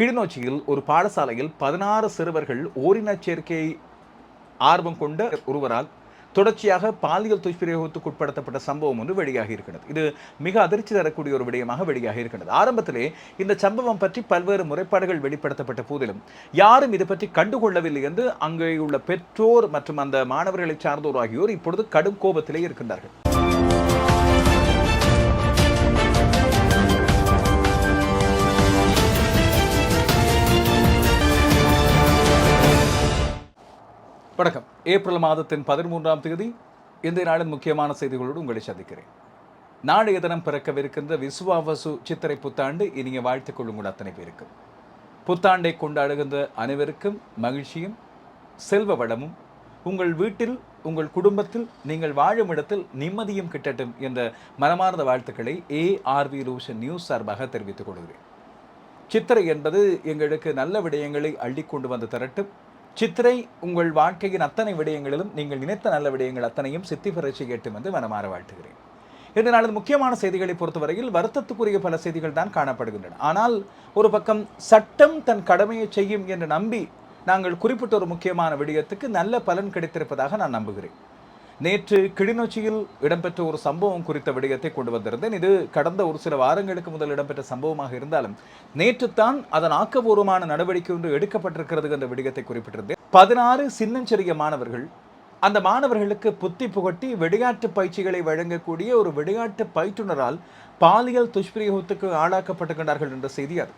கிளிநொச்சியில் ஒரு பாடசாலையில் பதினாறு சிறுவர்கள் ஓரினச் சேர்க்கை ஆர்வம் கொண்ட ஒருவரால் தொடர்ச்சியாக பாலியல் துஷ்பிரயோகத்துக்கு உட்படுத்தப்பட்ட சம்பவம் ஒன்று வெளியாகி இருக்கிறது. இது மிக அதிர்ச்சி தரக்கூடிய ஒரு விடயமாக வெளியாகி இருக்கிறது. ஆரம்பத்திலே இந்த சம்பவம் பற்றி பல்வேறு முறைப்பாடுகள் வெளிப்படுத்தப்பட்ட போதிலும் யாரும் இது பற்றி கண்டுகொள்ளவில்லை என்று அங்கே உள்ள பெற்றோர் மற்றும் அந்த மாணவர்களை சார்ந்தோர் ஆகியோர் இப்பொழுது கடும் கோபத்திலே இருக்கின்றார்கள். வணக்கம். ஏப்ரல் மாதத்தின் பதிமூன்றாம் தேதி இந்த நாளின் முக்கியமான செய்திகளோடு உங்களை சந்திக்கிறேன். நாளைய தினம் பிறக்கவிருக்கின்ற விசுவாவசு சித்திரை புத்தாண்டு இனிய வாழ்த்துக் கொள்ளுங்கள் அத்தனை பேருக்கும். புத்தாண்டை கொண்டாடுகின்ற அனைவருக்கும் மகிழ்ச்சியும் செல்வ வளமும். உங்கள் வீட்டில் உங்கள் குடும்பத்தில் நீங்கள் வாழும் இடத்தில் நிம்மதியும் கிட்டட்டும் என்ற மனமார்ந்த வாழ்த்துக்களை ஏஆர்வி ரோஷன் நியூஸ் சார்பாக தெரிவித்துக் கொள்கிறேன். சித்திரை என்பது எங்களுக்கு நல்ல விடயங்களை அள்ளி கொண்டு வந்து தரட்டும். சித்திரை உங்கள் வாழ்க்கையின் அத்தனை விடயங்களிலும் நீங்கள் நினைத்த நல்ல விடயங்கள் அத்தனையும் சித்தி பெற செய்யட்டும் என்று மனமாற வாழ்த்துகிறேன். இன்று நாளது முக்கியமான செய்திகளை பொறுத்தவரையில் வருத்தத்துக்குரிய பல செய்திகள் தான் காணப்படுகின்றன. ஆனால் ஒரு பக்கம் சட்டம் தன் கடமையை செய்யும் என்று நம்பி நாங்கள் குறிப்பிட்ட ஒரு முக்கியமான விடயத்துக்கு நல்ல பலன் கிடைத்திருப்பதாக நான் நம்புகிறேன். நேற்று கிளிநொச்சியில் இடம்பெற்ற ஒரு சம்பவம் குறித்த விடயத்தை கொண்டு வந்திருந்தேன். இது கடந்த ஒரு சில வாரங்களுக்கு முதல் இடம்பெற்ற சம்பவமாக இருந்தாலும் நேற்று தான் அதன் ஆக்கபூர்வமான நடவடிக்கை ஒன்று எடுக்கப்பட்டிருக்கிறது என்ற விடயத்தை குறிப்பிட்டிருந்தேன். பதினாறு சின்னஞ்சிறிய மாணவர்கள் அந்த மாணவர்களுக்கு புத்தி புகட்டி விளையாட்டு பயிற்சிகளை வழங்கக்கூடிய ஒரு விளையாட்டு பயிற்றுனரால் பாலியல் துஷ்பிரயோகத்துக்கு ஆளாக்கப்பட்டுகின்றார்கள் என்ற செய்தி அது.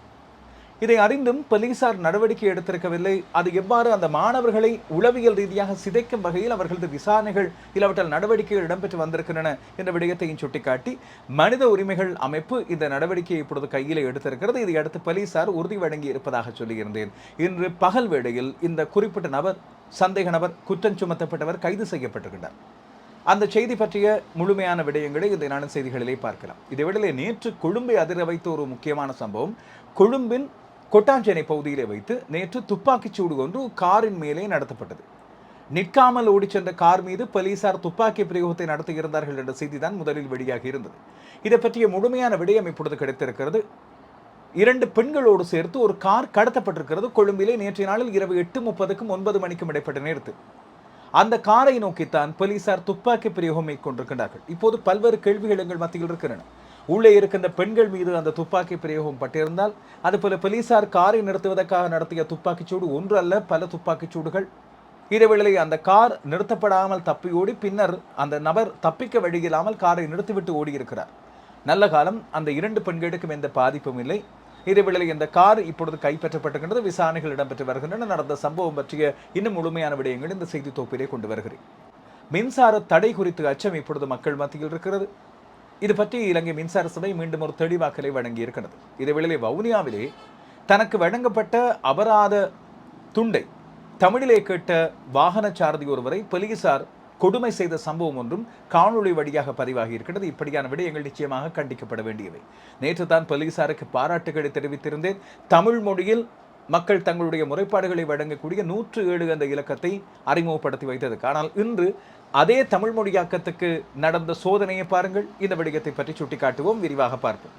இதை அறிந்தும் போலீசார் நடவடிக்கை எடுத்திருக்கவில்லை. அது எவ்வாறு அந்த மாணவர்களை உளவியல் ரீதியாக சிதைக்கும் வகையில் அவர்களது விசாரணைகள் இல்லாவற்றால் நடவடிக்கைகள் இடம்பெற்று வந்திருக்கின்றன என்ற விடயத்தையும் சுட்டிக்காட்டி மனித உரிமைகள் அமைப்பு இந்த நடவடிக்கையை இப்பொழுது கையில் எடுத்திருக்கிறது. இதை அடுத்து போலீசார் உறுதி வழங்கி இருப்பதாக சொல்லியிருந்தேன். இன்று பகல் வேளையில் இந்த குறிப்பிட்ட நபர் சந்தேக நபர் குற்றம் சுமத்தப்பட்டவர் கைது செய்யப்பட்டிருக்கிறார் அந்த செய்தி பற்றிய முழுமையான விடயங்களை இந்த நாளின் செய்திகளிலே பார்க்கலாம். இதைவிடலே நேற்று கொழும்பை அதிர வைத்த ஒரு முக்கியமான சம்பவம் கொழும்பின் கொட்டாஞ்சேனை பகுதியிலே வைத்து நேற்று துப்பாக்கிச் சூடு ஒன்று காரின் மேலே நடத்தப்பட்டது. நிற்காமல் ஓடிச் சென்ற கார் மீது போலீசார் துப்பாக்கி பிரயோகத்தை நடத்தியிருந்தார்கள் என்ற செய்தி தான் முதலில் வெளியாகி இருந்தது. இதை பற்றிய முழுமையான விடயம் இப்பொழுது கிடைத்திருக்கிறது. இரண்டு பெண்களோடு சேர்த்து ஒரு கார் கடத்தப்பட்டிருக்கிறது. கொழும்பிலே நேற்றைய நாளில் இரவு எட்டு முப்பதுக்கும் ஒன்பது மணிக்கும் இடைப்பட்ட நேரத்தில். அந்த காரை நோக்கித்தான் போலீசார் துப்பாக்கி பிரயோகம் மேற்கொண்டிருக்கிறார்கள் இப்போது பல்வேறு கேள்விகள் எங்கள் மத்தியில் இருக்கின்றன. உள்ளே இருக்கின்ற பெண்கள் மீது அந்த துப்பாக்கி பிரயோகம் பட்டிருந்தால் அதுபோல போலீசார் காரை நிறுத்துவதற்காக நடத்திய துப்பாக்கிச்சூடு ஒன்று அல்ல பல துப்பாக்கிச்சூடுகள் இதேவேளை அந்த கார் நிறுத்தப்படாமல் தப்பி ஓடி பின்னர் அந்த நபர் தப்பிக்க வழியில்லாமல் காரை நிறுத்திவிட்டு ஓடியிருக்கிறார். நல்ல காலம் அந்த இரண்டு பெண்களுக்கும் எந்த பாதிப்பும் இல்லை. இதேவேளை இந்த கார் இப்பொழுது கைப்பற்றப்பட்டுகின்றது விசாரணைகள் இடம்பெற்று வருகின்றன. நடந்த சம்பவம் பற்றிய இன்னும் முழுமையான விடயங்கள் இந்த செய்தி தொகுப்பிலே கொண்டு வருகிறேன். மின்சார தடை குறித்து அச்சம் இப்பொழுது மக்கள் மத்தியில் இருக்கிறது. இது பற்றி இலங்கை மின்சார சபை மீண்டும் ஒரு தெளிவாக்கலை வழங்கியிருக்கிறது. இதேவேளை வவுனியாவிலே தனக்கு வழங்கப்பட்ட அபராத துண்டை தமிழிலே கேட்ட வாகன சாரதி ஒருவரை போலீசார் கொடுமை செய்த சம்பவம் ஒன்றும் காணொளி வழியாக பதிவாகி இருக்கிறது. இப்படியான விடயங்கள் நிச்சயமாக கண்டிக்கப்பட வேண்டியவை. நேற்று தான் போலீசாருக்கு பாராட்டுகளை தெரிவித்திருந்தேன். தமிழ் மொழியில் மக்கள் தங்களுடைய முறைப்பாடுகளை வழங்கக்கூடிய நூற்று ஏழு அந்த இலக்கத்தை அறிமுகப்படுத்தி வைத்ததுக்கு ஆனால் இன்று அதே தமிழ் மொழியாக்கத்துக்கு நடந்த சோதனையை பாருங்கள். இந்த விடயத்தை பற்றி சுட்டிக்காட்டுவோம். விரிவாக பார்ப்போம்.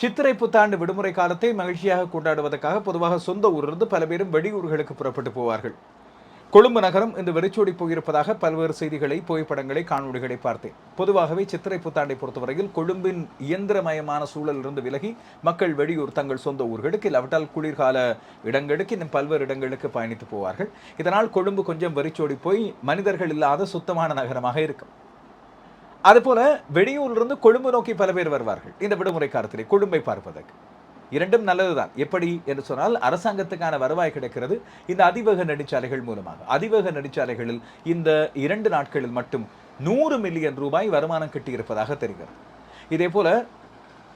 சித்திரை புத்தாண்டு விடுமுறை காலத்தை மகிழ்ச்சியாக கொண்டாடுவதற்காக பொதுவாக சொந்த ஊரிலிருந்து பல பேரும் வெளியூர்களுக்கு புறப்பட்டு போவார்கள். கொழும்பு நகரம் இந்த வெறிச்சோடி போயிருப்பதாக பல்வேறு செய்திகளை புகைப்படங்களை காணொலிகளை பார்த்தேன். பொதுவாகவே சித்திரை புத்தாண்டை பொறுத்தவரையில் கொழும்பின் இயந்திரமயமான சூழலிலிருந்து விலகி மக்கள் வெளியூர் தங்கள் சொந்த ஊர்களுக்கு இல்லாவிட்டால் குளிர்கால இடங்களுக்கு இன்னும் பல்வேறு இடங்களுக்கு பயணித்து போவார்கள். இதனால் கொழும்பு கொஞ்சம் வெறிச்சோடி போய் மனிதர்கள் இல்லாத சுத்தமான நகரமாக இருக்கும். அதுபோல வெளியூரிலிருந்து கொழும்பு நோக்கி பல பேர் வருவார்கள். இந்த விடுமுறை காலத்திலே கொழும்பை பார்ப்பதற்கு. இரண்டும் நல்லதுதான். எப்படி என்று சொன்னால் அரசாங்கத்துக்கான வருவாய் கிடைக்கிறது இந்த அதிவேக நெடுச்சாலைகள் மூலமாக. அதிவேக நெடுச்சாலைகளில் இந்த இரண்டு நாட்களில் மட்டும் நூறு மில்லியன் ரூபாய் வருமானம் கிட்டியிருப்பதாக தெரிகிறது. இதே போல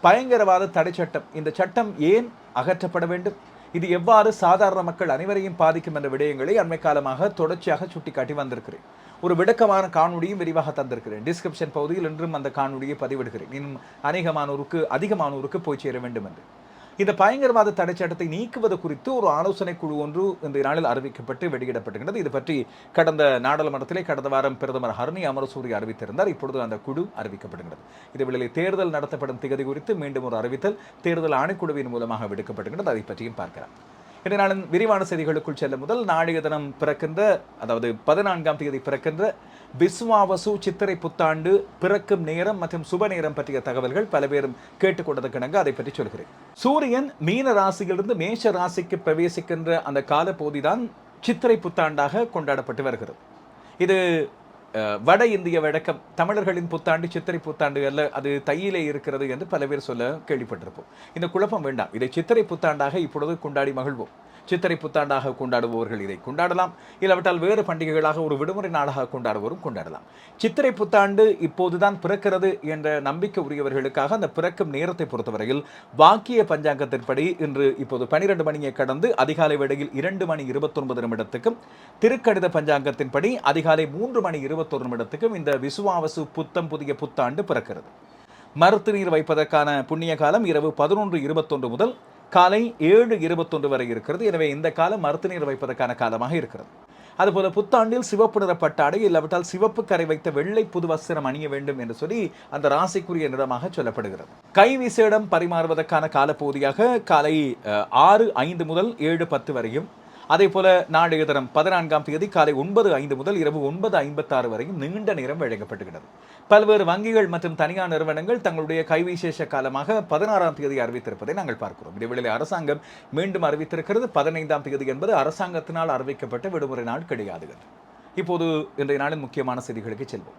பயங்கரவாத தடை சட்டம் இந்த சட்டம் ஏன் அகற்றப்பட வேண்டும்? இது எவ்வாறு சாதாரண மக்கள் அனைவரையும் பாதிக்கும் என்ற விடயங்களை அண்மை காலமாக தொடர்ச்சியாக சுட்டிக்காட்டி வந்திருக்கிறேன். ஒரு விளக்கமான காணொலியும் விரிவாக தந்திருக்கிறேன். டிஸ்கிரிப்ஷன் பகுதியில் இன்றும் அந்த காணொலியை பதிவிடுகிறேன். இன்னும் அநேகமானோருக்கு அதிகமானோருக்கு போய் சேர வேண்டும் என்று இந்த பயங்கரவாத தடை சட்டத்தை நீக்குவது குறித்து ஒரு ஆலோசனை குழு ஒன்று இந்த நாளில் அறிவிக்கப்பட்டு வெளியிடப்பட்டுகிறது இது பற்றி கடந்த நாடாளுமன்றத்திலே கடந்த வாரம் பிரதமர் ஹர்னி அமரசூரி அறிவித்திருந்தார். இப்பொழுது அந்த குழு அறிவிக்கப்படுகிறது. இதுவேளை தேர்தல் நடத்தப்படும் திகதி குறித்து மீண்டும் ஒரு அறிவித்தல் தேர்தல் ஆணைக்குழுவின் மூலமாக விடுக்கப்படுகின்றது அதை பற்றியும் பார்க்கலாம். இன்றைய நாளின் விரிவான செய்திகளுக்குள் செல்ல முதல் நாளைய தினம் பிறக்கின்ற அதாவது பதினான்காம் தேதி பிறக்கின்ற விஸ்வாவசு சித்திரை புத்தாண்டு பிறக்கும் நேரம் மற்றும் சுப நேரம் பற்றிய தகவல்கள் பல பேரும் கேட்டுக்கொண்டதற்கிணங்க அதை பற்றி சொல்கிறேன். சூரியன் மீன ராசியிலிருந்து மேஷ ராசிக்கு பிரவேசிக்கின்ற அந்த கால போதிதான் சித்திரை புத்தாண்டாக கொண்டாடப்பட்டு வருகிறது. இது வட இந்திய வழக்கம் தமிழர்களின் புத்தாண்டு சித்திரை புத்தாண்டு அல்ல அது தையிலே இருக்கிறது என்று பல பேர் சொல்ல கேள்விப்பட்டிருப்போம். இந்த குழப்பம் வேண்டாம். இதை சித்திரை புத்தாண்டாக இப்பொழுது கொண்டாடி மகிழ்வோம். சித்திரை புத்தாண்டாக கொண்டாடுபவர்கள் இதை கொண்டாடலாம். இல்லாவிட்டால் வேறு பண்டிகைகளாக ஒரு விடுமுறை நாளாக கொண்டாடுவோரும் கொண்டாடலாம். சித்திரை புத்தாண்டு இப்போதுதான் பிறக்கிறது என்ற நம்பிக்கை உரியவர்களுக்காக அந்த பிறக்கும் நேரத்தை பொறுத்தவரையில் வாக்கிய பஞ்சாங்கத்தின்படி இன்று இப்போது பனிரெண்டு மணியை கடந்து அதிகாலை வேளையில் இரண்டு மணி இருபத்தொன்பது நிமிடத்துக்கும் திருக்கணித பஞ்சாங்கத்தின்படி அதிகாலை மூன்று மணி இருபத்தொரு நிமிடத்துக்கும் இந்த விசுவாவசு புத்தம் புதிய புத்தாண்டு பிறக்கிறது. மருத்து நீர் வைப்பதற்கான புண்ணிய காலம் இரவு பதினொன்று இருபத்தொன்று முதல் காலை ஏழு இருபத்தொன்று வரை இருக்கிறது. எனவே இந்த காலம் மருத்து நீர் வைப்பதற்கான காலமாக இருக்கிறது. அதுபோல புத்தாண்டில் சிவப்பு நிறப்பட்டாடை இல்லாவிட்டால் சிவப்பு கரை வைத்த வெள்ளை புது வஸ்திரம் அணிய வேண்டும் என்று சொல்லி அந்த ராசிக்குரிய நிறமாக சொல்லப்படுகிறது. கை விசேடம் பரிமாறுவதற்கான காலப்பகுதியாக காலை ஆறு ஐந்து முதல் ஏழு பத்து வரையும் அதே போல நாளைய தினம் பதினான்காம் தேதி காலை ஒன்பது ஐந்து முதல் இரவு ஒன்பது ஐம்பத்தாறு வரையும் நீண்ட நேரம் வழங்கப்படுகிறது பல்வேறு வங்கிகள் மற்றும் தனியார் நிறுவனங்கள் தங்களுடைய கைவிசேஷ காலமாக பதினாறாம் தேதி அறிவித்திருப்பதை நாங்கள் பார்க்கிறோம். இதேவேளை அரசாங்கம் மீண்டும் அறிவித்திருக்கிறது. பதினைந்தாம் தேதி என்பது அரசாங்கத்தினால் அறிவிக்கப்பட்ட விடுமுறை நாள் கிடையாது இப்போது இன்றைய நாளின் முக்கியமான செய்திகளுக்கு செல்வோம்.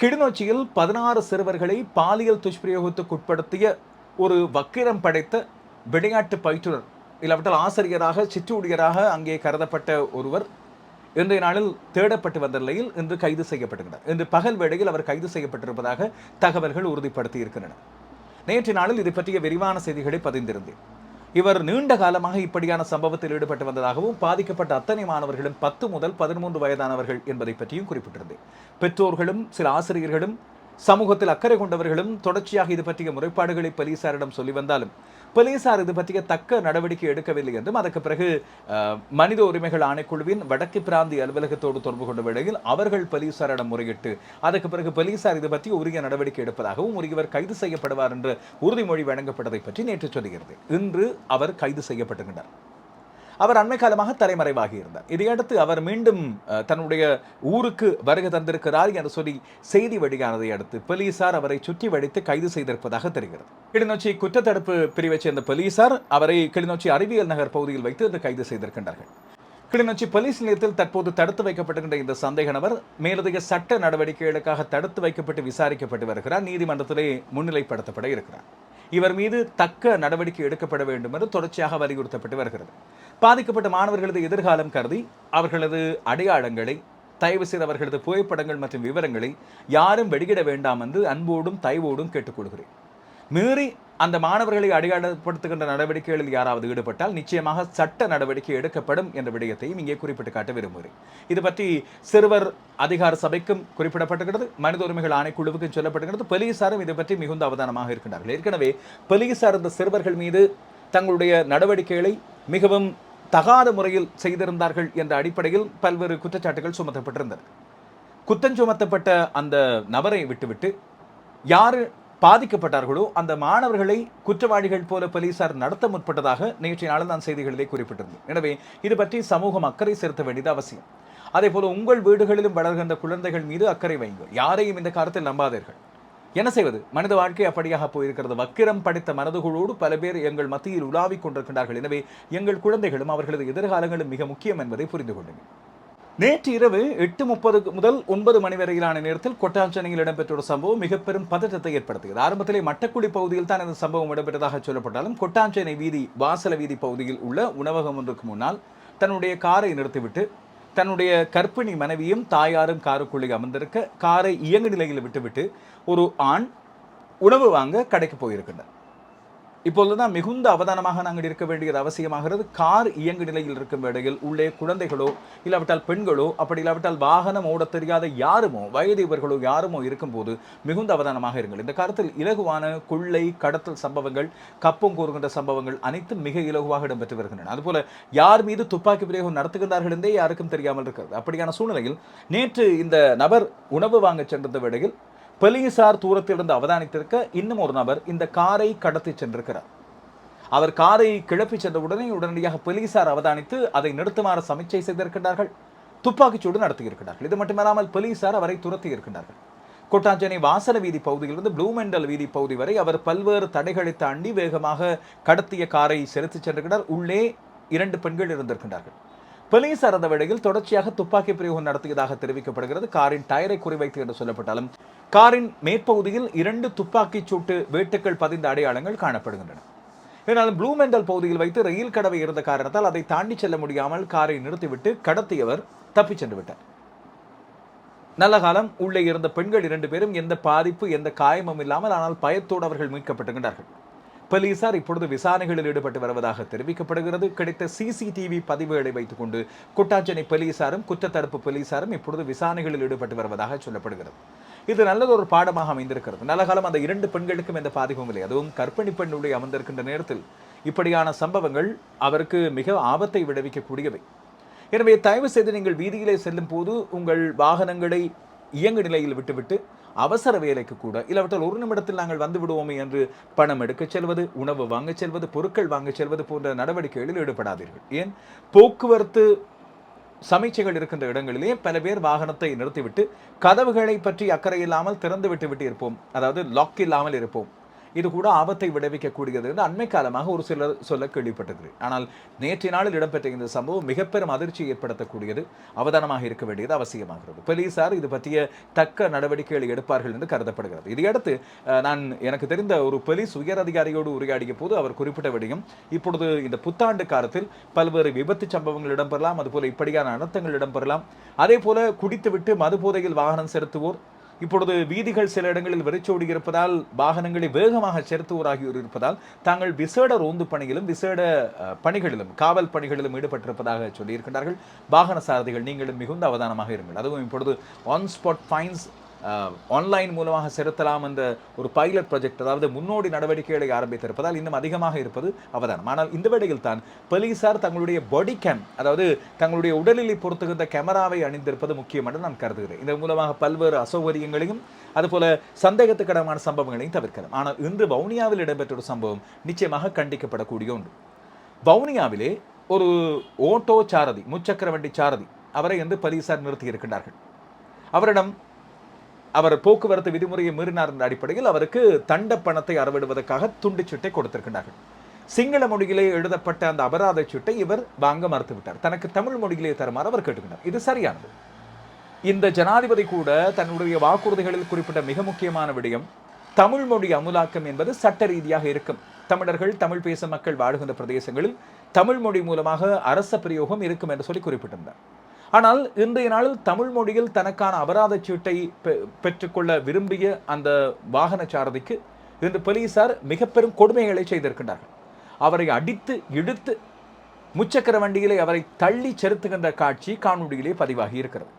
கிளிநொச்சியில் பதினாறு சிறுவர்களை பாலியல் துஷ்பிரயோகத்துக்கு உட்படுத்திய ஒரு வக்கிரம் படைத்த விளையாட்டு பயிற்றுனர் இல்லாவிட்டால் ஆசிரியராக சிற்றூழியராக அங்கே கருதப்பட்ட ஒருவர் இன்றைய நாளில் தேடப்பட்டு வந்த நிலையில் இன்று கைது செய்யப்பட்டிருக்கிறார். இன்று பகல் வேளையில் அவர் கைது செய்யப்பட்டிருப்பதாக தகவல்கள் உறுதிப்படுத்தி இருக்கின்றன நேற்று நாளில் இது பற்றிய விரிவான செய்திகளை பதிந்திருந்தேன். இவர் நீண்ட காலமாக இப்படியான சம்பவத்தில் ஈடுபட்டு வந்ததாகவும் பாதிக்கப்பட்ட அத்தனை மாணவர்களும் பத்து முதல் பதிமூன்று வயதானவர்கள் என்பதை பற்றியும் குறிப்பிட்டிருந்தேன். பெற்றோர்களும் சில ஆசிரியர்களும் சமூகத்தில் அக்கறை கொண்டவர்களும் தொடர்ச்சியாக இது பற்றிய முறைப்பாடுகளை போலீசாரிடம் சொல்லி வந்தாலும் போலீசார் இது பற்றிய தக்க நடவடிக்கை எடுக்கவில்லை என்றும் அதற்கு பிறகு மனித உரிமைகள் ஆணைக்குழுவின் வடக்கு பிராந்திய அலுவலகத்தோடு தொடர்பு கொண்ட வேளையில் அவர்கள் போலீசாரிடம் முறையிட்டு அதற்கு பிறகு போலீசார் இது பற்றி உரிய நடவடிக்கை எடுப்பதாகவும் உரியவர் கைது செய்யப்படுவார் என்று உறுதிமொழி வழங்கப்பட்டதை பற்றி நேற்று சொல்கிறது இன்று அவர் கைது செய்யப்பட்டிருக்கிறார் அவர் அண்மை காலமாக தலைமறைவாகி இருந்தார் இதையடுத்து அவர் மீண்டும் தன்னுடைய ஊருக்கு வருகை தந்திருக்கிறார் என்று சொல்லி செய்தி வெளியானதை அடுத்து போலீசார் அவரை சுற்றி வடித்து கைது செய்திருப்பதாக தெரிகிறது. கிளிநொச்சி குற்றத்தடுப்பு பிரிவைச் சேர்ந்த போலீசார் அவரை கிளிநொச்சி அறிவியல் நகர் பகுதியில் வைத்து இன்று கைது செய்திருக்கின்றார்கள். கிளிநொச்சி போலீஸ் நிலையத்தில் தற்போது தடுத்து வைக்கப்பட்டிருக்கின்ற இந்த சந்தேக நபர் மேலதிக சட்ட நடவடிக்கைகளுக்காக தடுத்து வைக்கப்பட்டு விசாரிக்கப்பட்டு வருகிறார். நீதிமன்றத்திலே முன்னிலைப்படுத்தப்பட இருக்கிறார். இவர் மீது தக்க நடவடிக்கை எடுக்கப்பட வேண்டும் என்று தொடர்ச்சியாக வலியுறுத்தப்பட்டு வருகிறது. பாதிக்கப்பட்ட மாணவர்களது எதிர்காலம் கருதி அவர்களது அடையாளங்களை தயவு செய்து அவர்களது புகைப்படங்கள் மற்றும் விவரங்களை யாரும் வெளியிட வேண்டாம் என்று அன்போடும் தயவோடும் கேட்டுக்கொள்கிறேன். மீறி அந்த மாணவர்களை அடையாளப்படுத்துகின்ற நடவடிக்கைகளில் யாராவது ஈடுபட்டால் நிச்சயமாக சட்ட நடவடிக்கை எடுக்கப்படும் என்ற விடயத்தையும் இங்கே குறிப்பிட்டு காட்ட விரும்புகிறேன். இது பற்றி சிறுவர் அதிகார சபைக்கும் குறிப்பிடப்படுகிறது மனித உரிமைகள் ஆணைக்குழுவுக்கும் சொல்லப்படுகிறது போலீசாரும் இதை பற்றி மிகுந்த அவதானமாக இருக்கின்றார்கள். ஏற்கனவே போலீசார் இந்த சிறுவர்கள் மீது தங்களுடைய நடவடிக்கைகளை மிகவும் தகாத முறையில் செய்திருந்தார்கள் என்ற அடிப்படையில் பல்வேறு குற்றச்சாட்டுகள் சுமத்தப்பட்டிருந்தன. குற்றம் சுமத்தப்பட்ட அந்த நபரை விட்டுவிட்டு யார் பாதிக்கப்பட்டார்களோ அந்த மாணவர்களை குற்றவாளிகள் போல போலீசார் நடத்த முற்பட்டதாக நேற்றைய நாளந்தான் நான் செய்திகளிலே குறிப்பிட்டிருந்தது. எனவே இது பற்றி சமூகம் அக்கறை செலுத்த வேண்டியது அவசியம். அதே போல உங்கள் வீடுகளிலும் வளர்கின்ற குழந்தைகள் மீது அக்கறை வைங்கள் யாரையும் இந்த காலத்தில் நம்பாதீர்கள். என்ன செய்வது? மனித வாழ்க்கை அப்படியாக போயிருக்கிறது. வக்கிரம் படைத்த மனதுகளோடு பல பேர் எங்கள் மத்தியில் உலாவிக் கொண்டிருக்கின்றார்கள். எனவே எங்கள் குழந்தைகளும் அவர்களது எதிர்காலங்களும் மிக முக்கியம் என்பதை புரிந்து கொள்ளுங்கள். நேற்று இரவு எட்டு முப்பது முதல் ஒன்பது மணி வரையிலான நேரத்தில் கொட்டாஞ்சனையில் இடம்பெற்ற ஒரு சம்பவம் மிக பெரும் பதற்றத்தை ஏற்படுத்தியது ஆரம்பத்திலே மட்டக்குடி பகுதியில் தான் இந்த சம்பவம் இடம்பெற்றதாக சொல்லப்பட்டாலும் கொட்டாஞ்சனை வீதி வாசல வீதி பகுதியில் உள்ள உணவகம் ஒன்றுக்கு முன்னால் தன்னுடைய காரை நிறுத்திவிட்டு தன்னுடைய கற்பிணி மனைவியும் தாயாரும் காருக்குள்ளே அமர்ந்திருக்க காரை இயங்கு நிலையில் விட்டுவிட்டு ஒரு ஆண் உணவு வாங்க கடைக்கு போயிருக்கின்றார் இப்பொழுதுதான் மிகுந்த அவதானமாக நாங்கள் இருக்க வேண்டியது அவசியமாகிறது. கார் இயங்கு நிலையில் இருக்கும் வேளையில் உள்ளே குழந்தைகளோ இல்லாவிட்டால் பெண்களோ அப்படி இல்லாவிட்டால் வாகனம் ஓடத் தெரியாத யாருமோ வயது இவர்களோ யாருமோ இருக்கும்போது மிகுந்த அவதானமாக இருங்கள். இந்த காலத்தில் இலகுவான கொள்ளை கடத்தல் சம்பவங்கள் கப்பம் கூறுகின்ற சம்பவங்கள் அனைத்தும் மிக இலகுவாக இடம்பெற்று வருகின்றன. அதுபோல யார் மீது துப்பாக்கி பிரயோகம் நடத்துகின்றார்கள் என்றே யாருக்கும் தெரியாமல் இருக்கிறது. அப்படியான சூழ்நிலையில் நேற்று இந்த நபர் உணவு வாங்க சென்றிருந்த வேளையில் போலீசார் தூரத்திலிருந்து அவதானித்திருக்க இன்னும் ஒரு நபர் இந்த காரை கடத்தி சென்றிருக்கிறார். அவர் காரை கிளப்பி சென்றவுடனே உடனடியாக போலீசார் அவதானித்து அதை நிறுத்துமாறு சமிச்சை செய்திருக்கின்றார்கள். துப்பாக்கிச்சூடு நடத்தியிருக்கிறார்கள். இது மட்டுமல்லாமல் போலீசார் அவரை துரத்தி இருக்கின்றார்கள். கொட்டாஞ்சனை வாசல வீதி பகுதியிலிருந்து ப்ளூமெண்டல் வீதி பகுதி வரை அவர் பல்வேறு தடைகளை தாண்டி வேகமாக கடத்திய காரை செலுத்தி சென்றிருக்கிறார். உள்ளே இரண்டு பெண்கள் இருந்திருக்கின்றார்கள். போலீஸ் அந்த வேளையில் தொடர்ச்சியாக துப்பாக்கி பிரயோகம் நடத்தியதாக தெரிவிக்கப்படுகிறது. காரின் டயரை குறிவைத்து என்று சொல்லப்பட்டாலும் காரின் மேற்பகுதியில் இரண்டு துப்பாக்கிச் சூட்டு வேட்டுக்கள் பதிந்த அடையாளங்கள் காணப்படுகின்றன. ஏனாலும் ப்ளூ மெண்டல் பகுதியில் வைத்து ரயில் கடவை இருந்த காரணத்தால் அதை தாண்டி செல்ல முடியாமல் காரை நிறுத்திவிட்டு கடத்தியவர் தப்பிச் சென்று விட்டார். நல்ல காலம் உள்ளே இருந்த பெண்கள் இரண்டு பேரும் எந்த பாதிப்பு எந்த காயமும் இல்லாமல் ஆனால் பயத்தோடு அவர்கள் மீட்கப்பட்டுகின்றார்கள். போலீசார் இப்பொழுது விசாரணைகளில் ஈடுபட்டு வருவதாக தெரிவிக்கப்படுகிறது. கிடைத்த சிசிடிவி பதிவுகளை வைத்துக் கொண்டு குட்டாஞ்சனை போலீசாரும் குற்றத்தடுப்பு போலீசாரும் இப்பொழுது விசாரணைகளில் ஈடுபட்டு வருவதாக சொல்லப்படுகிறது. இது நல்லதொரு பாடமாக அமைந்திருக்கிறது. நல்ல காலம் அந்த இரண்டு பெண்களுக்கும் எந்த பாதிப்பும் இல்லை. அதுவும் கற்பிணி பெண்ணுடைய அமர்ந்திருக்கின்ற நேரத்தில். இப்படியான சம்பவங்கள் அவருக்கு மிக ஆபத்தை விளைவிக்கக்கூடியவை. எனவே தயவு செய்து நீங்கள் வீதியிலே செல்லும் போது உங்கள் வாகனங்களை இயங்கு நிலையில் விட்டுவிட்டு அவசர வேலைக்கு கூட இல்லாவிட்டால் ஒரு நிமிடத்தில் நாங்கள் வந்து விடுவோமே என்று பணம் எடுக்கச் செல்வது உணவு வாங்கச் செல்வது பொருட்கள் வாங்கச் செல்வது போன்ற நடவடிக்கைகளில் ஈடுபடாதீர்கள். ஏன்? போக்குவரத்து சமீட்சைகள் இருக்கின்ற இடங்களிலே பல பேர் வாகனத்தை நிறுத்திவிட்டு கதவுகளை பற்றி அக்கறை இல்லாமல் திறந்து விட்டு விட்டு இருப்போம் அதாவது லாக் இல்லாமல் இருப்போம். இது கூட ஆபத்தை விளைவிக்கக்கூடியது என்று அண்மை காலமாக ஒரு சிலர் சொல்ல கேள்விப்பட்டிருக்கிறேன் ஆனால் நேற்றைய நாளில் இடம்பெற்ற இந்த சம்பவம் மிக பெரும் அதிர்ச்சியை ஏற்படுத்தக்கூடியது அவதானமாக இருக்க வேண்டியது அவசியமாகிறது. போலீசார் இது பற்றிய தக்க நடவடிக்கைகளை எடுப்பார்கள் என்று கருதப்படுகிறது. இதையடுத்து நான் எனக்கு தெரிந்த ஒரு போலீஸ் உயர் அதிகாரியோடு உரையாடிய போது அவர் குறிப்பிட்ட விடயம் இப்பொழுது இந்த புத்தாண்டு காலத்தில் பல்வேறு விபத்து சம்பவங்கள் இடம்பெறலாம் அதுபோல இப்படியான அனர்த்தங்கள் இடம்பெறலாம். அதே போல குடித்துவிட்டு மது போதையில் வாகனம் செலுத்துவோர் இப்பொழுது வீதிகள் சில இடங்களில் வெறிச்சோடி இருப்பதால் வாகனங்களை வேகமாக செலுத்துவோர் ஆகியோர் இருப்பதால் தாங்கள் விசேட ரோந்து பணியிலும் விசேட பணிகளிலும் காவல் பணிகளிலும் ஈடுபட்டிருப்பதாக சொல்லியிருக்கின்றார்கள். வாகன சாரதிகள் நீங்களும் மிகுந்த அவதானமாக இருங்கள். அதுவும் இப்பொழுது ஆன் ஸ்பாட் ஃபைன்ஸ் ஆன்லைன் மூலமாக செலுத்தலாம் என்ற ஒரு பைலட் ப்ராஜெக்ட் அதாவது முன்னோடி நடவடிக்கைகளை ஆரம்பித்திருப்பதால் இன்னும் அதிகமாக இருப்பது அவதானம். ஆனால் இந்த வேளையில் தான் போலீசார் தங்களுடைய பாடி கேம் அதாவது தங்களுடைய உடலில் பொறுத்துகின்ற கேமராவை அணிந்திருப்பது முக்கியம் என்று நான் கருதுகிறேன். இதன் மூலமாக பல்வேறு அசௌகரியங்களையும் அதுபோல சந்தேகத்துக்கிடமான சம்பவங்களையும் தவிர்க்கலாம். ஆனால் இன்று வவுனியாவில் இடம்பெற்ற ஒரு சம்பவம் நிச்சயமாக கண்டிக்கப்படக்கூடிய ஒன்று. வவுனியாவிலே ஒரு ஓட்டோ சாரதி முச்சக்கர வண்டி சாரதி அவரை வந்து போலீசார் நிறுத்தி இருக்கின்றார்கள். அவரிடம் அவர் போக்குவரத்து விதிமுறையை மீறினார் என்ற அடிப்படையில் அவருக்கு தண்ட பணத்தை அறவிடுவதற்காக துண்டு சீட்டை கொடுத்திருக்கின்றார்கள். சிங்கள மொழியிலே எழுதப்பட்ட அந்த அபராத சீட்டை இவர் வாங்க மறுத்துவிட்டார். தனக்கு தமிழ் மொழியிலே தருமாறு அவர் கேட்டுக்கிட்டார் இது சரியானது. இந்த ஜனாதிபதி கூட தன்னுடைய வாக்குறுதிகளில் குறிப்பிட்ட மிக முக்கியமான விடயம் தமிழ் மொழி அமுலாக்கம் என்பது சட்ட ரீதியாக இருக்கும். தமிழர்கள் தமிழ் பேசும் மக்கள் வாழுகின்ற பிரதேசங்களில் தமிழ் மொழி மூலமாக அரச பிரயோகம் இருக்கும் என்று சொல்லி குறிப்பிட்டிருந்தார். ஆனால் இன்றைய நாளில் தமிழ் மொழியில் தனக்கான அபராத சீட்டை பெ- பெற்றுக்கொள்ள விரும்பிய அந்த வாகன சாரதிக்கு இன்று போலீசார் மிக பெரும் கொடுமைகளை செய்திருக்கின்றார்கள். அவரை அடித்து இழுத்து முச்சக்கர வண்டியிலே அவரை தள்ளி செலுத்துகின்ற காட்சி காணொலியிலே பதிவாகி இருக்கிறது.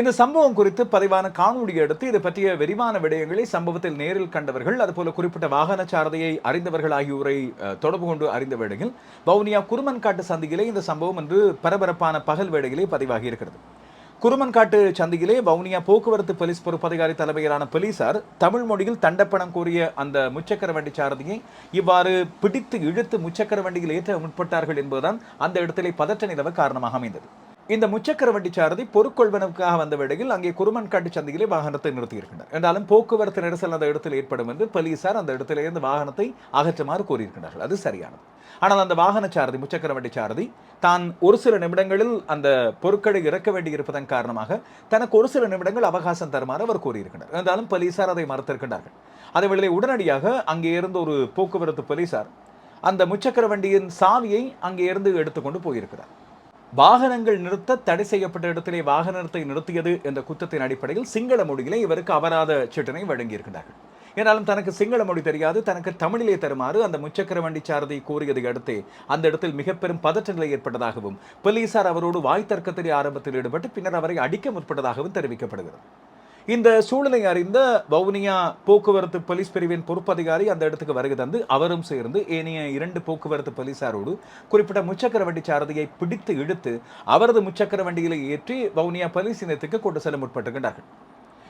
இந்த சம்பவம் குறித்து பதிவான காணொலியை அடுத்து இது பற்றிய விரிவான விடயங்களை சம்பவத்தில் நேரில் கண்டவர்கள் அதுபோல குறிப்பிட்ட வாகன சாரதியை அறிந்தவர்கள் ஆகியோரை தொடர்பு கொண்டு அறிந்த வேளையில் வவுனியா குருமன்காட்டு சந்தியிலே இந்த சம்பவம் என்று பரபரப்பான பகல் வேளையிலே பதிவாகி இருக்கிறது. குருமன்காட்டு சந்தியிலே வவுனியா போக்குவரத்து போலீஸ் பொறுப்பதிகாரி தலைமையிலான போலீசார் தமிழ் மொழியில் தண்டப்பணம் கோரிய அந்த முச்சக்கர வண்டி சாரதியை இவ்வாறு பிடித்து இழுத்து முச்சக்கர வண்டியில் ஏற்ற முற்பட்டார்கள் என்பதுதான் அந்த இடத்திலே பதற்ற நிலவ காரணமாக அமைந்தது. இந்த முச்சக்கர வண்டி சாரதி பொருட்கொள்வனவுக்காக வந்த வேளையில் அங்கே குருமன்காட்டு சந்தையிலே வாகனத்தை நிறுத்தியிருக்கின்றனர் என்றாலும் போக்குவரத்து நெரிசல் அந்த இடத்தில் ஏற்படும் என்று போலீசார் அந்த இடத்திலிருந்து வாகனத்தை அகற்றுமாறு கூறியிருக்கிறார்கள் அது சரியானது. ஆனால் அந்த வாகன சாரதி முச்சக்கர வண்டி சாரதி தான் ஒரு சில நிமிடங்களில் அந்த பொருட்களை இறக்க வேண்டியிருப்பதன் காரணமாக தனக்கு ஒரு சில நிமிடங்கள் அவகாசம் தருமாறு அவர் கூறியிருக்கிறார் என்றாலும் போலீசார் அதை மறுத்திருக்கின்றார்கள். அதே வேளையில் உடனடியாக அங்கே இருந்த ஒரு போக்குவரத்து போலீசார் அந்த முச்சக்கர வண்டியின் சாவியை அங்கே இருந்து எடுத்துக்கொண்டு போயிருக்கிறார். வாகனங்கள் நிறுத்த தடை செய்யப்பட்ட இடத்திலே வாகனத்தை நிறுத்தியது என்ற குற்றத்தின் அடிப்படையில் சிங்கள மொழியிலே இவருக்கு அபராத சீட்டினை வழங்கியிருக்கிறார்கள். என்றாலும் தனக்கு சிங்கள மொழி தெரியாது தனக்கு தமிழிலே தருமாறு அந்த முச்சக்கர வண்டி சாரதி கூறியதை அடுத்து அந்த இடத்தில் மிக பெரும் பதற்ற நிலை ஏற்பட்டதாகவும் போலீசார் அவரோடு வாய் தர்க்கத்திலே ஆரம்பத்தில் ஈடுபட்டு பின்னர் அவரை அடிக்க முற்பட்டதாகவும் தெரிவிக்கப்படுகிறது. இந்த சூழலை அறிந்த வவுனியா போக்குவரத்து போலீஸ் பிரிவின் பொறுப்பதிகாரி அந்த இடத்துக்கு வருகை தந்து அவரும் சேர்ந்து ஏனைய இரண்டு போக்குவரத்து போலீசாரோடு குறிப்பிட்ட முச்சக்கர வண்டி சாரதியை பிடித்து இழுத்து அவரது முச்சக்கர வண்டியில் ஏற்றி வவுனியா போலீஸ் நிலையத்துக்கு கொண்டு செல்ல முற்பட்டுகின்றார்கள்.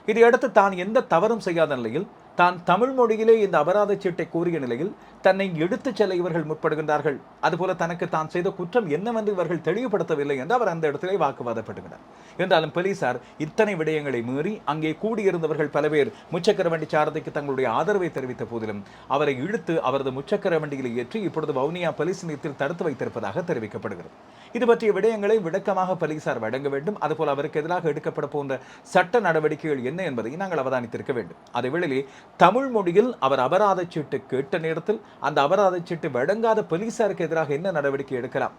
இதையடுத்து தான் எந்த தவறும் செய்யாத நிலையில் தான் தமிழ் மொழியிலே இந்த அபராத சீட்டை கூறிய நிலையில் தன்னை எடுத்துச் செல்ல இவர்கள் முற்படுகின்றார்கள். அதுபோல தனக்கு தான் செய்த குற்றம் என்னவென்று இவர்கள் தெளிவுபடுத்தவில்லை என்று அவர் அந்த இடத்திலே வாக்குவாதப்படுகிறார். என்றாலும் போலீசார் இத்தனை விடயங்களை மீறி அங்கே கூடியிருந்தவர்கள் பல பேர் முச்சக்கர வண்டி சாரதிக்கு தங்களுடைய ஆதரவை தெரிவித்த போதிலும் அவரை இழுத்து அவரது முச்சக்கர வண்டியில் ஏற்றி இப்பொழுது வவுனியா போலீஸ் நிலையத்தில் தடுத்து வைத்திருப்பதாக தெரிவிக்கப்படுகிறது. இது பற்றிய விடயங்களை விளக்கமாக போலீசார் வழங்க வேண்டும். அதுபோல் அவருக்கு எதிராக எடுக்கப்பட போன்ற சட்ட நடவடிக்கைகள் என்ன என்பதை நாங்கள் அவதானித்திருக்க வேண்டும். அதே வேளையில் தமிழ் மொழியில் அவர் அபராத சீட்டு கேட்ட நேரத்தில் அந்த அபராத சீட்டு வழங்காத போலீசாருக்கு எதிராக என்ன நடவடிக்கை எடுக்கலாம்?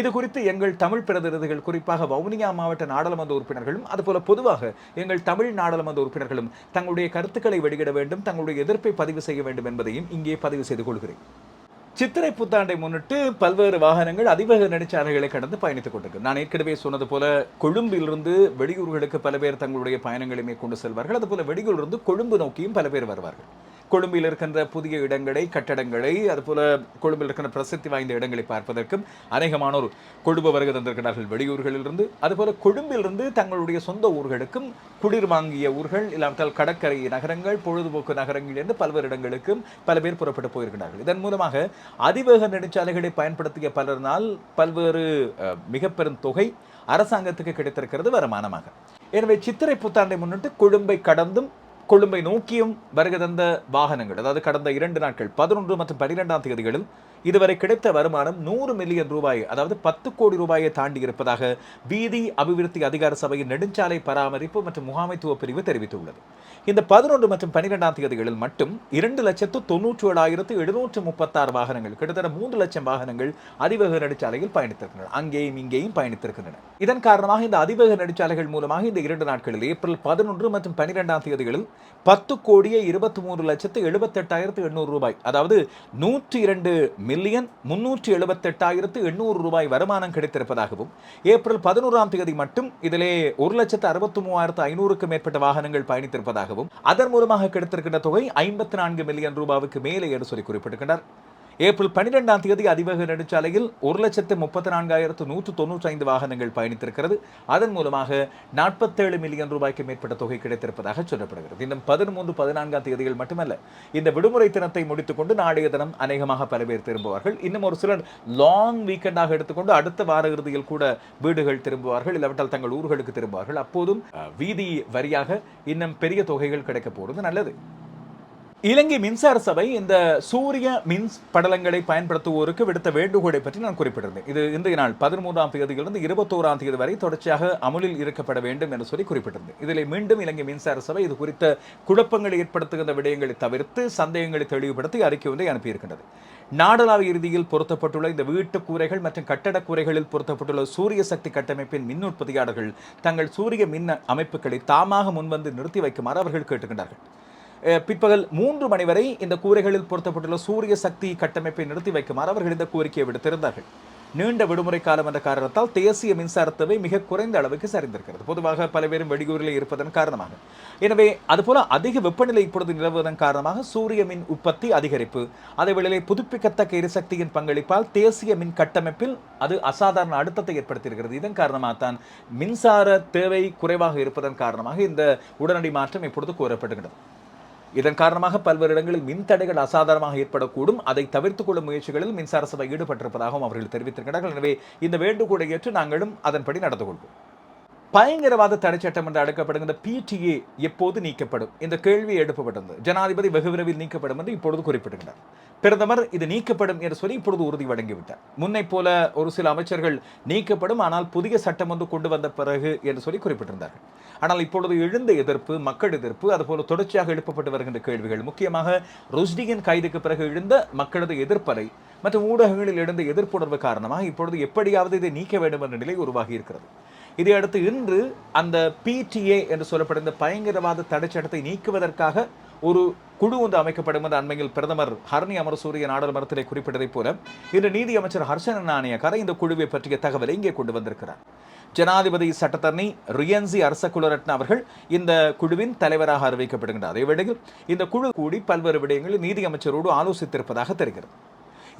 இது குறித்து எங்கள் தமிழ் பிரதிநிதிகள் குறிப்பாக வவுனியா மாவட்ட நாடாளுமன்ற உறுப்பினர்களும் அதுபோல பொதுவாக எங்கள் தமிழ் நாடாளுமன்ற உறுப்பினர்களும் தங்களுடைய கருத்துக்களை வெளியிட வேண்டும் தங்களுடைய எதிர்ப்பை பதிவு செய்ய வேண்டும் என்பதையும் இங்கே பதிவு செய்து கொள்கிறேன். சித்திரை புத்தாண்டை முன்னிட்டு பல்வேறு வாகனங்கள் அதிவேக நெடுச்சாலைகளை கடந்து பயணித்துக் கொண்டிருக்கு நான் ஏற்கனவே சொன்னது போல கொழும்பிலிருந்து வெளியூர்களுக்கு பல பேர் தங்களுடைய பயணங்களை மேற்கொண்டு செல்வார்கள். அதுபோல வெளியூரிலிருந்து கொழும்பு நோக்கியும் பல பேர் வருவார்கள். கொழும்பில் இருக்கின்ற புதிய இடங்களை கட்டடங்களை அதுபோல கொழும்பில் இருக்கின்ற பிரசித்தி வாய்ந்த இடங்களை பார்ப்பதற்கும் அநேகமானோர் கொழும்பு வருகை தந்திருக்கிறார்கள் வெளியூர்களிலிருந்து. அதுபோல கொழும்பிலிருந்து தங்களுடைய சொந்த ஊர்களுக்கும் குளிர் வாங்கிய ஊர்கள் இல்லாவிட்டால் கடற்கரை நகரங்கள் பொழுதுபோக்கு நகரங்கள் என்று பல்வேறு இடங்களுக்கும் பல பேர் புறப்பட்டு போயிருக்கிறார்கள். இதன் மூலமாக அதிவேக நெடுஞ்சாலைகளை பயன்படுத்திய பலரினால் பல்வேறு அஹ், மிக பெரும் தொகை அரசாங்கத்துக்கு கிடைத்திருக்கிறது வருமானமாக. எனவே சித்திரை புத்தாண்டை முன்னிட்டு கொழும்பை கடந்தும் கொழும்பை நோக்கியும் வருகை தந்த வாகனங்கள் அதாவது கடந்த இரண்டு நாட்கள் பதினொன்று மற்றும் பனிரெண்டாம் தேதிகளில் இதுவரை கிடைத்த வருமானம் நூறு மில்லியன் ரூபாய் அதாவது பத்து கோடி ரூபாயை தாண்டி இருப்பதாக வீதி அபிவிருத்தி அதிகார சபையின் நெடுஞ்சாலை பராமரிப்பு மற்றும் முகாமைத்துவ பிரிவு தெரிவித்துள்ளது. இந்த பதினொன்று மற்றும் பனிரெண்டாம் தேதிகளில் மட்டும் இரண்டு லட்சத்து தொன்னூற்றி ஏழாயிரத்து எழுநூற்று முப்பத்தாறு வாகனங்கள் கிட்டத்தட்ட மூன்று லட்சம் வாகனங்கள் அதிவேக நெடுச்சாலையில் பயணித்திருக்கின்றன. அங்கேயும் இங்கேயும் பயணித்திருக்கின்றன. இதன் காரணமாக இந்த அதிவேக நெடுச்சாலைகள் மூலமாக இந்த இரண்டு நாட்களில் ஏப்ரல் பதினொன்று மற்றும் பனிரெண்டாம் தேதிகளில் பத்து கோடியே இருபத்தி மூன்று லட்சத்து எழுபத்தெட்டாயிரத்து எண்ணூறு ரூபாய் அதாவது நூற்றி இரண்டு மில்லியன் முன்னூற்றி எழுபத்தெட்டாயிரத்து எண்ணூறு ரூபாய் வருமானம் கிடைத்திருப்பதாகவும் ஏப்ரல் பதினோராம் தேதி மட்டும் இதிலே ஒரு லட்சத்து அறுபத்தி மூவாயிரத்து ஐநூறுக்கும் மேற்பட்ட வாகனங்கள் பயணித்திருப்பதாகவும் அதன் மூலமாக கிடைத்திருக்கின்ற தொகை ஐம்பத்தி நான்கு மில்லியன் ரூபாவுக்கு மேலே என்று சொல்லி குறிப்பிட்டிருக்கிறார் ஏப்ரல் பன்னிரெண்டாம் தேதி அதிவேக நெடுஞ்சாலையில் ஒரு லட்சத்து முப்பத்தி நான்காயிரத்து நூற்று தொன்னூற்றி ஐந்து வாகனங்கள் பயணித்திருக்கிறது. அதன் மூலமாக நாற்பத்தேழு மில்லியன் ரூபாய்க்கு மேற்பட்ட தொகை கிடைத்திருப்பதாக சொல்லப்படுகிறது. இன்னும் பதிமூன்று பதினான்காம் தேதிகள் மட்டுமல்ல இந்த விடுமுறை தினத்தை முடித்துக்கொண்டு நாளைய தினம் அநேகமாக பல பேர் திரும்புவார்கள். இன்னும் ஒரு சிலர் லாங் வீக்கெண்டாக எடுத்துக்கொண்டு அடுத்த வார இறுதியில் கூட வீடுகள் திரும்புவார்கள். இல்லாவிட்டால் தங்கள் ஊர்களுக்கு திரும்புவார்கள். அப்போதும் வீதி வரியாக இன்னும் பெரிய தொகைகள் கிடைக்கப் போகிறது நல்லது. இலங்கை மின்சார சபை இந்த சூரிய மின் படலங்களை பயன்படுத்துவோருக்கு விடுத்த வேண்டுகோளை பற்றி நான் குறிப்பிட்டிருந்தேன். இது இன்றைய நாள் பதிமூன்றாம் தேதியிலிருந்து இருபத்தோராம் தேதி வரை தொடர்ச்சியாக அமுலில் இருக்கப்பட வேண்டும் என்று சொல்லி குறிப்பிட்டிருந்தேன். இதில் மீண்டும் இலங்கை மின்சார சபை இது குறித்த குழப்பங்களை ஏற்படுத்துகின்ற விடயங்களை தவிர்த்து சந்தேகங்களை தெளிவுபடுத்தி அறிக்கை ஒன்றை அனுப்பியிருக்கின்றது. நாடளாவிய ரீதியில் பொருத்தப்பட்டுள்ள இந்த வீட்டு கூரைகள் மற்றும் கட்டட கூரைகளில் பொருத்தப்பட்டுள்ள சூரிய சக்தி கட்டமைப்பின் மின் உற்பத்தியாளர்கள் தங்கள் சூரிய மின் அமைப்புகளை தாமாக முன்வந்து நிறுத்தி வைக்குமாறு அவர்கள் கேட்டுக்கின்றார்கள் பிற்பகல் மூன்று மணி வரை இந்த கூரைகளில் பொருத்தப்பட்டுள்ள சூரிய சக்தி கட்டமைப்பை நிறுத்தி வைக்குமாறு அவர்கள் இந்த கோரிக்கையை விடுத்திருந்தார்கள். நீண்ட விடுமுறை காலம் என்ற காரணத்தால் தேசிய மின்சார தேவை மிக குறைந்த அளவுக்கு சரிந்திருக்கிறது. பொதுவாக பல பேரும் வெளியூரில் இருப்பதன் காரணமாக. எனவே அதுபோல அதிக வெப்பநிலை இப்பொழுது நிலவுவதன் காரணமாக சூரிய மின் உற்பத்தி அதிகரிப்பு அதே வேளையிலே புதுப்பிக்கத்தக்க எரிசக்தியின் பங்களிப்பால் தேசிய மின் கட்டமைப்பில் அது அசாதாரண அழுத்தத்தை ஏற்படுத்தியிருக்கிறது. இதன் காரணமாக தான் மின்சார தேவை குறைவாக இருப்பதன் காரணமாக இந்த உடனடி மாற்றம் இப்பொழுது கூறப்படுகிறது இதன் காரணமாக பல்வேறு இடங்களில் மின் தடைகள் அசாதாரணமாக ஏற்படக்கூடும். அதை தவிர்த்துக் கொள்ளும் முயற்சிகளில் மின்சார சபை ஈடுபட்டிருப்பதாகவும் அவர்கள் தெரிவித்திருக்கிறார்கள். எனவே இந்த வேண்டுகோளை ஏற்று நாங்களும் அதன்படி நடந்து கொள்வோம். பயங்கரவாத தடை சட்டம் என்று அழைக்கப்படுகின்ற பிடிஏ எப்போது நீக்கப்படும்? இந்த கேள்வி எழுப்பப்பட்டது. ஜனாதிபதி வெகு விரைவில் நீக்கப்படும் என்று இப்பொழுது குறிப்பிடுகின்றார். பிரதமர் இது நீக்கப்படும் என்று சொல்லி இப்பொழுது உறுதி வழங்கிவிட்டார். முன்னை போல ஒரு சில அமைச்சர்கள் நீக்கப்படும் ஆனால் புதிய சட்டம் ஒன்று கொண்டு வந்த பிறகு என்று சொல்லி குறிப்பிட்டிருந்தார்கள். ஆனால் இப்பொழுது எழுந்த எதிர்ப்பு மக்கள் எதிர்ப்பு அதுபோல தொடர்ச்சியாக எழுப்பப்பட்டு வருகின்ற கேள்விகள் முக்கியமாக ருஷ்டியின் கைதுக்கு பிறகு எழுந்த மக்களது எதிர்ப்பறை மற்றும் ஊடகங்களில் எழுந்த எதிர்ப்புணர்வு காரணமாக இப்பொழுது எப்படியாவது இதை நீக்க வேண்டும் என்ற நிலை உருவாகி இருக்கிறது. இதையடுத்து இன்று அந்த பிடிஏ என்று சொல்லப்படுகிற பயங்கரவாத தடைச்சட்டத்தை நீக்குவதற்காக ஒரு குழு ஒன்று அமைக்கப்படும் என்று அண்மையில் பிரதமர் ஹரணி அமரசூரிய நாடாளுமன்றத்திலே குறிப்பிட்டதைப் போல இன்று நீதி அமைச்சர் நாணயக்கார இந்த குழுவை பற்றிய தகவலை இங்கே கொண்டு வந்திருக்கிறார். ஜனாதிபதி சட்டத்தரணி ரியன்சி அரசகுலரட்ன அவர்கள் இந்த குழுவின் தலைவராக அறிவிக்கப்படுகின்றார். அதே வேளையில் இந்த குழு கூடி பல்வேறு விடயங்களில் நீதி அமைச்சரோடு ஆலோசித்திருப்பதாக தெரிகிறது.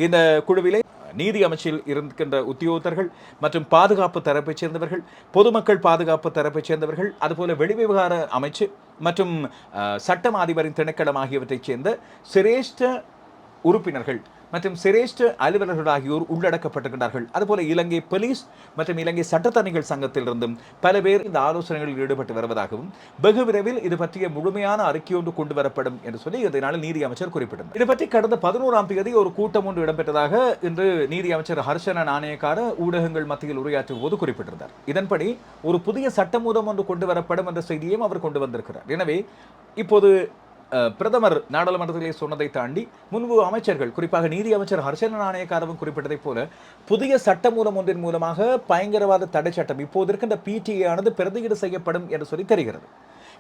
இந்த குழுவிலே நீதி அமைச்சில் இருக்கின்ற உத்தியோகத்தர்கள் மற்றும் பாதுகாப்பு தரப்பைச் சேர்ந்தவர்கள் பொதுமக்கள் பாதுகாப்பு தரப்பைச் சேர்ந்தவர்கள் அதுபோல வெளிவிவகார அமைச்சு மற்றும் சட்டம் அதிபரின் திணைக்களம் ஆகியவற்றைச் சேர்ந்த சிரேஷ்ட உறுப்பினர்கள் மற்றும் சிரேஷ்ட அலுவலர்கள் ஆகியோர் உள்ளடக்கப்பட்டிருக்கிறார்கள் அதுபோல இலங்கை போலீஸ் மற்றும் இலங்கை சட்டத்தணிகள் சங்கத்திலிருந்தும் பல பேர் இந்த ஆலோசனைகளில் ஈடுபட்டு வருவதாகவும் வெகு விரைவில் இது பற்றிய முழுமையான அறிக்கை ஒன்று கொண்டு வரப்படும் என்று சொல்லி இதனால் நீதி அமைச்சர் குறிப்பிட்டார் இது பற்றி கடந்த பதினோராம் தேதி ஒரு கூட்டம் ஒன்று இடம்பெற்றதாக இன்று நீதி அமைச்சர் ஹர்ஷன நாணயக்கார ஊடகங்கள் மத்தியில் உரையாற்றும் போது குறிப்பிட்டிருந்தார். இதன்படி ஒரு புதிய சட்டமூலம் ஒன்று கொண்டு வரப்படும் என்ற செய்தியையும் அவர் கொண்டு வந்திருக்கிறார். எனவே இப்போது பிரதமர் நாடாளுமன்றத்திலே சொன்னதை தாண்டி முன்பு அமைச்சர்கள் குறிப்பாக நீதி அமைச்சர் ஹர்ஷன நாணயக்காரவும் குறிப்பிட்டதைப் போல புதிய சட்டமூலம் ஒன்றின் மூலமாக பயங்கரவாத தடை சட்டம் இப்போது இருக்கின்ற பிடிஏ ஆனது பிரதியீடு செய்யப்படும் என்று சொல்லி தெரிகிறது.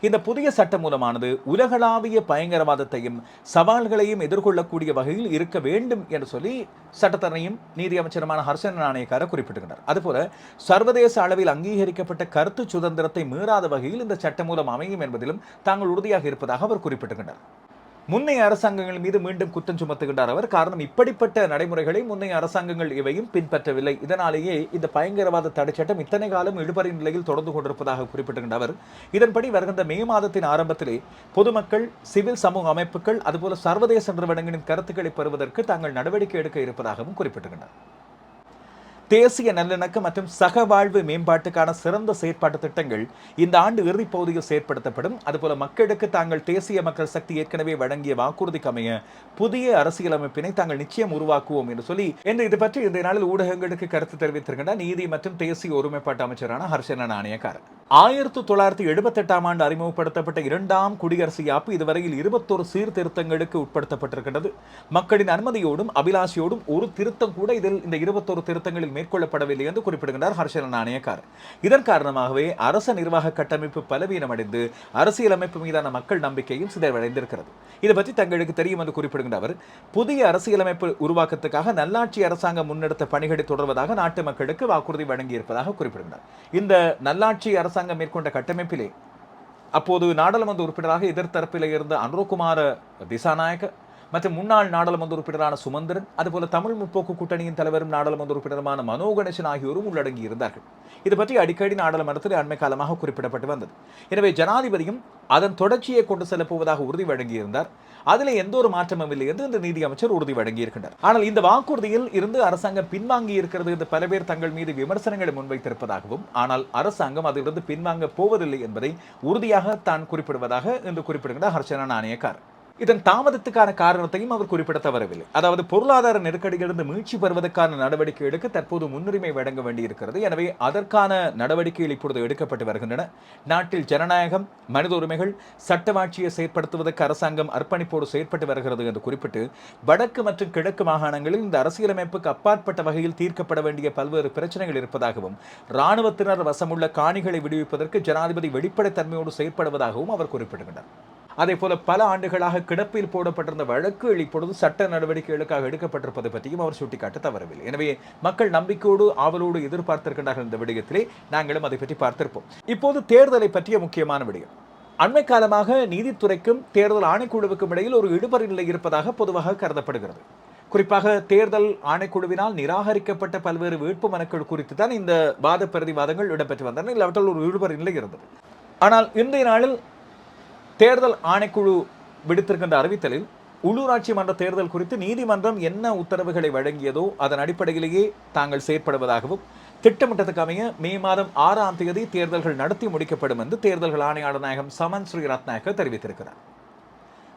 இந்த புதிய சட்ட மூலமானது உலகளாவிய பயங்கரவாதத்தையும் சவால்களையும் எதிர்கொள்ளக்கூடிய வகையில் இருக்க வேண்டும் என்று சொல்லி சட்டத்தரணையும் நீதி அமைச்சருமான ஹர்ஷன் நாணயக்கார குறிப்பிட்டிருக்கிறார். அதுபோல சர்வதேச அளவில் அங்கீகரிக்கப்பட்ட கருத்து சுதந்திரத்தை மீறாத வகையில் இந்த சட்ட மூலம் அமையும் என்பதிலும் தாங்கள் உறுதியாக இருப்பதாக அவர் குறிப்பிட்டிருக்கிறார். முன்னைய அரசாங்கங்கள் மீது மீண்டும் குற்றம் சுமத்துகின்றார் அவர். காரணம் இப்படிப்பட்ட நடைமுறைகளை முன்னைய அரசாங்கங்கள் இவையும் பின்பற்றவில்லை. இதனாலேயே இந்த பயங்கரவாத தடை சட்டம் இத்தனை காலம் இழுபறி நிலையில் தொடர்ந்து கொண்டிருப்பதாக குறிப்பிட்டுகின்ற அவர். இதன்படி வருகின்ற மே மாதத்தின் ஆரம்பத்திலே பொதுமக்கள் சிவில் சமூக அமைப்புகள் அதுபோல சர்வதேச நிறுவனங்களின் கருத்துக்களை பெறுவதற்கு தாங்கள் நடவடிக்கை எடுக்க இருப்பதாகவும் குறிப்பிட்டுகின்றனர் தேசிய நல்லிணக்கம் மற்றும் சகவாழ்வு மேம்பாட்டுக்கான சிறந்த செயற்பாட்டு திட்டங்கள் இந்த ஆண்டு இறுதிப் பகுதியில் செயற்படுத்தப்படும். அதுபோல மக்களுக்கு தாங்கள் தேசிய மக்கள் சக்தி ஏற்கனவே வழங்கிய வாக்குறுதிக்கு அமைய புதிய அரசியலமைப்பினை தாங்கள் நிச்சயம் உருவாக்குவோம் என்று சொல்லி என்று இது பற்றி இந்த நாளில் ஊடகங்களுக்கு கருத்து தெரிவித்திருக்கின்ற நீதி மற்றும் தேசிய ஒருமைப்பாட்டு அமைச்சரான ஹர்ஷன நாணயக்கார் ஆயிரத்தி தொள்ளாயிரத்தி எழுபத்தெட்டாம் ஆண்டு அறிமுகப்படுத்தப்பட்ட இரண்டாம் குடியரசு யாப்பு இதுவரையில் இருபத்தொரு சீர்திருத்தங்களுக்கு உட்படுத்தப்பட்டிருக்கின்றது. மக்களின் அனுமதியோடும் அபிலாஷையோடும் ஒரு திருத்தம் கூட இதில் இந்த இருபத்தொரு திருத்தங்களில் மேற்கொள்ளப்படவில்லை என்று குறிப்பிடுகின்றார் ஹர்ஷன நாணயக்கார். இதன் காரணமாகவே அரச நிர்வாக கட்டமைப்பு பலவீனமடைந்து அரசியலமைப்பு மீதான மக்கள் நம்பிக்கையும் சிதைவடைந்திருக்கிறது. இது பற்றி தங்களுக்கு தெரியும் என்று குறிப்பிடுகின்ற அவர் புதிய அரசியலமைப்பு உருவாக்கத்துக்காக நல்லாட்சி அரசாங்கம் முன்னெடுத்த பணிகளை தொடர்வதாக நாட்டு மக்களுக்கு வாக்குறுதி வழங்கியிருப்பதாக குறிப்பிடுகிறார் இந்த நல்லாட்சி அரசாங்கம் மேற்கொண்ட கட்டமைப்பிலே அப்போது நாடாளுமன்ற உறுப்பினராக எதிர்த்தரப்பில் இருந்த அனுரகுமார திசாநாயக்க மற்றும் முன்னாள் நாடாளுமன்ற உறுப்பினரான சுமந்திரன் அதுபோல தமிழ் முற்போக்கு கூட்டணியின் தலைவரும் நாடாளுமன்ற உறுப்பினருமான மனோ கணேசன் ஆகியோரும் உள்ளடங்கி இருந்தார்கள். இது பற்றி அடிக்கடி நாடாளுமன்றத்தில் அண்மை காலமாக குறிப்பிடப்பட்டு வந்தது. எனவே ஜனாதிபதியும் அதன் தொடர்ச்சியை கொண்டு செல்லப் போவதாக உறுதி வழங்கியிருந்தார். அதில் எந்த ஒரு மாற்றமும் இல்லை என்று இந்த நீதி அமைச்சர் உறுதி வழங்கியிருக்கின்றார். ஆனால் இந்த வாக்குறுதியில் இருந்து அரசாங்கம் பின்வாங்கி இருக்கிறது என்று பல பேர் தங்கள் மீது விமர்சனங்களை முன்வைத்திருப்பதாகவும் ஆனால் அரசாங்கம் அதிலிருந்து பின்வாங்க போவதில்லை என்பதை உறுதியாக தான் குறிப்பிடுவதாக என்று குறிப்பிடுகிறார் ஹர்ஷனா நாணயக்கார். இதன் தாமதத்துக்கான காரணத்தையும் அவர் குறிப்பிட தவறவில்லை. அதாவது பொருளாதார நெருக்கடியிலிருந்து மீட்சி பெறுவதற்கான நடவடிக்கை எடுக்க தற்போது முன்னுரிமை வழங்க வேண்டியிருக்கிறது. எனவே அதற்கான நடவடிக்கைகள் இப்பொழுது எடுக்கப்பட்டு வருகின்றன. நாட்டில் ஜனநாயகம் மனித உரிமைகள் சட்டவாட்சியை செயற்படுத்துவதற்கு அரசாங்கம் அர்ப்பணிப்போடு செயற்பட்டு வருகிறது என்று குறிப்பிட்டு வடக்கு மற்றும் கிழக்கு மாகாணங்களில் இந்த அரசியலமைப்புக்கு அப்பாற்பட்ட வகையில் தீர்க்கப்பட வேண்டிய பல்வேறு பிரச்சனைகள் இருப்பதாகவும் இராணுவத்தினர் வசமுள்ள காணிகளை விடுவிப்பதற்கு ஜனாதிபதி வெளிப்படைத்தன்மையோடு செயற்படுவதாகவும் அவர் குறிப்பிடுகின்றார். அதே போல பல ஆண்டுகளாக கிடப்பில் போடப்பட்டிருந்த வழக்குகள் இப்பொழுது சட்ட நடவடிக்கைகளுக்காக எடுக்கப்பட்டிருப்பது பற்றியும் அவர் சுட்டிக்காட்ட தவறவில்லை. எனவே மக்கள் நம்பிக்கையோடு ஆவலோடு எதிர்பார்த்திருக்கின்றார்கள் இந்த விடயத்திலே. நாங்களும் அதை பற்றி பார்த்திருப்போம். இப்போது தேர்தலை பற்றிய முக்கியமான விடயம். அண்மை காலமாக நீதித்துறைக்கும் தேர்தல் ஆணைக்குழுவுக்கும் இடையில் ஒரு இடுபறி நிலை இருப்பதாக பொதுவாக கருதப்படுகிறது. குறிப்பாக தேர்தல் ஆணைக்குழுவினால் நிராகரிக்கப்பட்ட பல்வேறு வேட்பு மனுக்கள் குறித்து தான் இந்த வாத பிரதிவாதங்கள் இடம்பெற்று வந்தன. இல்லாவற்றால் ஒரு இழுபறி நிலை இருந்தது. ஆனால் இன்றைய நாளில் தேர்தல் ஆணைக்குழு விடுத்திருக்கின்ற அறிவித்தலில் உள்ளூராட்சி மன்ற தேர்தல் குறித்து நீதிமன்றம் என்ன உத்தரவுகளை வழங்கியதோ அதன் அடிப்படையிலேயே தாங்கள் செயற்படுவதாகவும் திட்டமிட்டதுக்கு அமைய மே மாதம் ஆறாம் தேதி தேர்தல்கள் நடத்தி முடிக்கப்படும் என்று தேர்தல்கள் ஆணையாளர் நாயகம் சமன் ஸ்ரீ ரத்நாயக்க தெரிவித்திருக்கிறார்.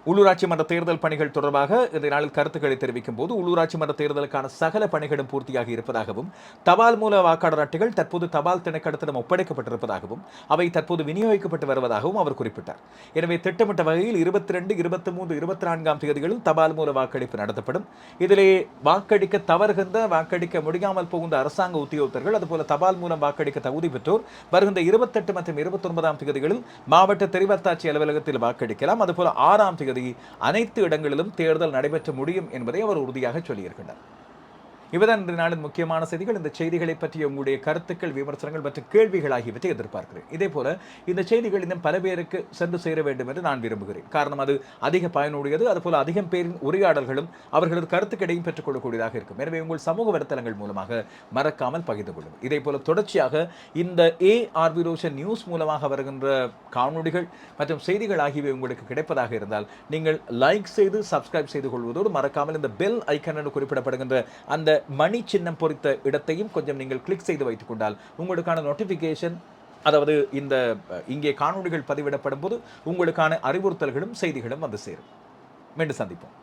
உள்ளூராட்சி மன்ற தேர்தல் பணிகள் தொடர்பாக இந்த நாளில் கருத்துக்களை தெரிவிக்கும் போது உள்ளூராட்சி மன்ற தேர்தலுக்கான சகல பணிகளும் பூர்த்தியாகி இருப்பதாகவும் தபால் மூல வாக்காளர் அட்டைகள் தற்போது தபால் திணைக்களத்திடம் ஒப்படைக்கப்பட்டிருப்பதாகவும் அவை தற்போது விநியோகிக்கப்பட்டு வருவதாகவும் அவர் குறிப்பிட்டார். எனவே திட்டமிட்ட வகையில் இருபத்தி ரெண்டு இருபத்தி மூன்று இருபத்தி நான்காம் தேதிகளில் தபால் மூல வாக்களிப்பு நடத்தப்படும். இதிலே வாக்களிக்க தவறுகின்ற வாக்களிக்க முடியாமல் போகின்ற அரசாங்க உத்தியோகத்தர்கள் அதுபோல தபால் மூலம் வாக்களிக்க தகுதி பெற்றோர் வருகின்ற இருபத்தெட்டு மற்றும் இருபத்தி ஒன்பதாம் தேதிகளில் மாவட்ட தெரிவத்தாட்சி அலுவலகத்தில் வாக்களிக்கலாம். அதுபோல ஆறாம் தேதி அனைத்து இடங்களிலும் தேர்தல் நடைபெற்ற முடியும் என்பதை அவர் உறுதியாக சொல்லியிருக்கின்றார். இவதான் இன்று நாளின் முக்கியமான செய்திகள். இந்த செய்திகளை பற்றிய உங்களுடைய கருத்துக்கள் விமர்சனங்கள் மற்றும் கேள்விகள் ஆகியவற்றை எதிர்பார்க்கிறேன். இதே போல இந்த செய்திகள் இன்னும் பல பேருக்கு சென்று சேர வேண்டும் என்று நான் விரும்புகிறேன். காரணம் அது அதிக பயனுடையது அதுபோல அதிகம் பேரின் உரையாடல்களும் அவர்களது கருத்துக்களையும் பெற்றுக்கொள்ளக்கூடியதாக இருக்கும். எனவே உங்கள் சமூக வலைத்தளங்கள் மூலமாக மறக்காமல் பகிர்ந்து கொள்ளும். இதே போல தொடர்ச்சியாக இந்த ஏ ஆர்வி ரோஷன் நியூஸ் மூலமாக வருகின்ற காணொலிகள் மற்றும் செய்திகள் ஆகியவை உங்களுக்கு கிடைப்பதாக இருந்தால் நீங்கள் லைக் செய்து சப்ஸ்கிரைப் செய்து கொள்வதோடு மறக்காமல் இந்த பெல் ஐக்கன் என்று குறிப்பிடப்படுகின்ற அந்த மணி சின்னம் பொறித்த இடத்தையும் கொஞ்சம் நீங்கள் கிளிக் செய்து வைத்துக் கொண்டால் உங்களுக்கான நோட்டிஃபிகேஷன் அதாவது இந்த இங்கே காணொளிகள் பதிவிடப்படும் போது உங்களுக்கான அறிவுறுத்தல்களும் செய்திகளும் வந்து சேரும். மீண்டும் சந்திப்போம்.